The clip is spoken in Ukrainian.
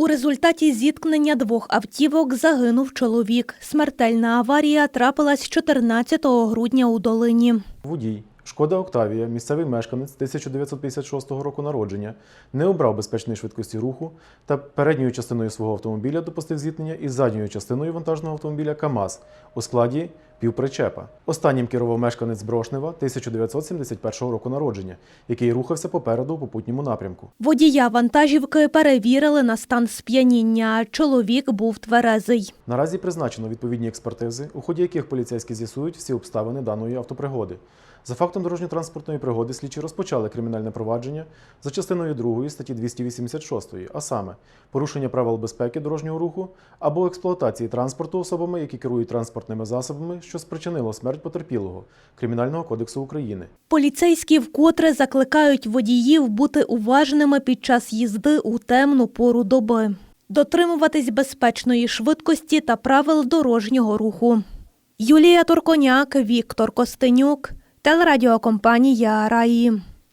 У результаті зіткнення двох автівок загинув чоловік. Смертельна аварія трапилась 14 грудня у Долині. Водій Шкода Октавія, місцевий мешканець 1956 року народження, не обрав безпечної швидкості руху та передньою частиною свого автомобіля допустив зіткнення із задньою частиною вантажного автомобіля КАМАЗ у складі півпричепа. Останнім керував мешканець Брошнева 1971 року народження, який рухався попереду у попутньому напрямку. Водія вантажівки перевірили на стан сп'яніння. Чоловік був тверезий. Наразі призначено відповідні експертизи, у ході яких поліцейські з'ясують всі обставини даної автопригоди. За фактом дорожньо-транспортної пригоди слідчі розпочали кримінальне провадження за частиною 2 статті 286, а саме порушення правил безпеки дорожнього руху або експлуатації транспорту особами, які керують транспортними засобами, що спричинило смерть потерпілого Кримінального кодексу України. Поліцейські вкотре закликають водіїв бути уважними під час їзди у темну пору доби, дотримуватись безпечної швидкості та правил дорожнього руху. Юлія Турконяк, Віктор Костенюк, телерадіокомпанія Раї.